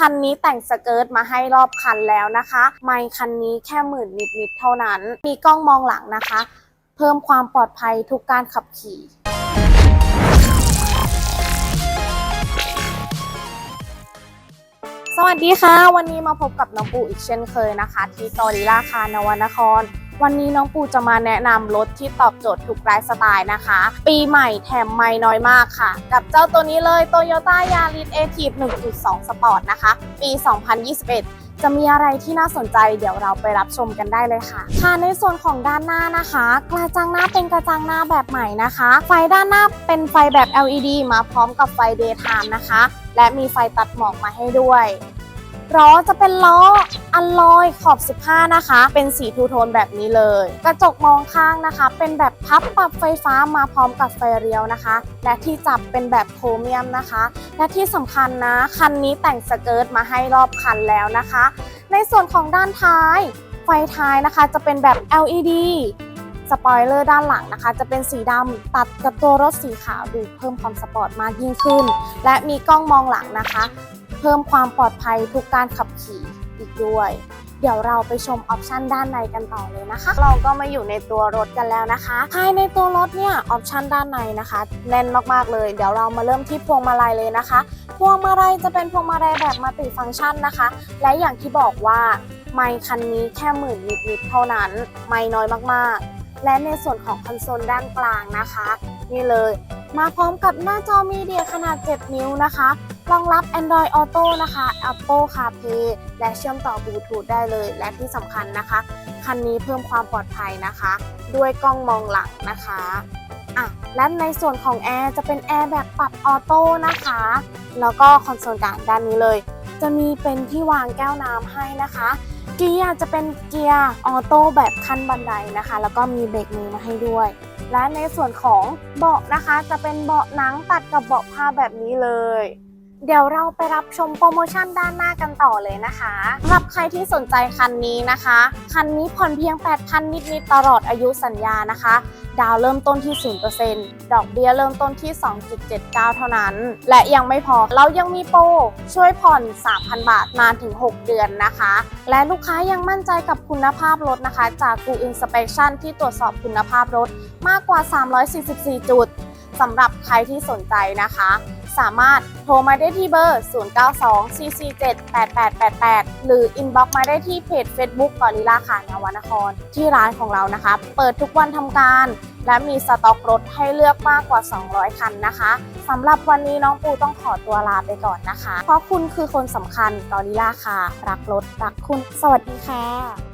คันนี้แต่งสเกิร์ตมาให้รอบคันแล้วนะคะ ไม่คันนี้แค่หมื่นนิดๆเท่านั้น มีกล้องมองหลังนะคะ เพิ่มความปลอดภัยทุกการขับขี่ สวัสดีค่ะ วันนี้มาพบกับน้องปูอีกเช่นเคยนะคะ ที่กอริล่าคารนวนคร วันนี้น้องปูจะมาแนะนำรถที่ตอบโจทย์ทุกไลฟ์สไตล์นะคะ ปีใหม่แถมไม่น้อยมากค่ะ กับเจ้าตัวนี้เลย Toyota Yaris a t i v 1.2 Sport นะคะ ปี 2021จะมีอะไรที่น่าสนใจเดี๋ยวเราไปรับชมกันได้เลยค่ะ ค่ะในส่วนของด้านหน้านะคะ กระจังหน้าเป็นกระจังหน้าแบบใหม่นะคะ ไฟด้านหน้าเป็นไฟแบบ LED มาพร้อมกับไฟ daytime นะคะ และมีไฟตัดหมอกมาให้ด้วย ล้อจะเป็นล้ออัลลอยขอบ 15 นะคะ เป็นสีทูโทนแบบนี้เลย กระจกมองข้างนะคะ เป็นแบบพับปรับไฟฟ้ามาพร้อมกับไฟเลี้ยวนะคะ และที่จับเป็นแบบโครเมียมนะคะ และที่สำคัญนะ คันนี้แต่งสเกิร์ตมาให้รอบคันแล้วนะคะ ในส่วนของด้านท้าย ไฟท้ายนะคะจะเป็นแบบ LED สปอยเลอร์ด้านหลังนะคะ จะเป็นสีดำตัดกับตัวรถสีขาวดูเพิ่มความสปอร์ตมากยิ่งขึ้น และมีกล้องมองหลังนะคะ เพิ่มความปลอดภัยทุกการขับขี่อีกด้วย เดี๋ยวเราไปชมออปชันด้านในกันต่อเลยนะคะ เราก็มาอยู่ในตัวรถกันแล้วนะคะ ภายในตัวรถเนี่ยออปชันด้านในนะคะ แน่นมากๆเลย เดี๋ยวเรามาเริ่มที่พวงมาลัยเลยนะคะ พวงมาลัยจะเป็นพวงมาลัยแบบมัลติฟังก์ชันนะคะ และอย่างที่บอกว่าไม่คันนี้แค่หมื่นนิดๆเท่านั้น ไม่น้อยมากๆ และในส่วนของคอนโซลด้านกลางนะคะ นี่เลย มาพร้อมกับหน้าจอมีเดียขนาด 7 นิ้วนะคะ รองรับ Android Auto นะคะ Apple CarPlay และเชื่อมต่อบลูทูธได้เลย และที่สำคัญนะคะ คันนี้เพิ่มความปลอดภัยนะคะ ด้วยกล้องมองหลังนะคะอะและในส่วนของแอร์จะเป็นแอร์แบบปรับออโต้นะคะ แล้วก็คอนโซลกลางด้านนี้เลย จะมีเป็นที่วางแก้วน้ำให้นะคะ เกียร์จะเป็นเกียร์ออโต้แบบขั้นบันไดนะคะ แล้วก็มีเบรกมือมาให้ด้วย และในส่วนของเบาะนะคะ จะเป็นเบาะหนังตัดกับเบาะผ้าแบบนี้เลย เดี๋ยวเราไปรับชมโปรโมชั่นด้านหน้ากันต่อเลยนะคะสำหรับใครที่สนใจคันนี้นะคะ คันนี้ผ่อนเพียง 8,000 นิดๆตลอดอายุสัญญานะคะ ดาวเริ่มต้นที่ 0%ดอกเบี้ยเริ่มต้นที่ 2.79 เท่านั้น และยังไม่พอ เรายังมีโปรช่วยผ่อน 3,000 บาทนานถึง 6 เดือนนะคะ และลูกค้ายังมั่นใจกับคุณภาพรถนะคะ จาก Go Inspection ที่ตรวจสอบคุณภาพรถมากกว่า 344 จุดสำหรับใครที่สนใจนะคะ สามารถ โทรมาได้ที่เบอร์ 0924478888 หรือ inbox มาได้ที่เพจ Facebook กอริลาขานวนคร ที่ร้านของเรานะคะ เปิดทุกวันทำการ และมีสต็อกรถให้เลือกมากกว่า 200 คันนะคะสำหรับวันนี้น้องปูต้องขอตัวลาไปก่อนนะคะ เพราะคุณคือคนสำคัญกอริลาค่ะ รักรถรักคุณ สวัสดีค่ะ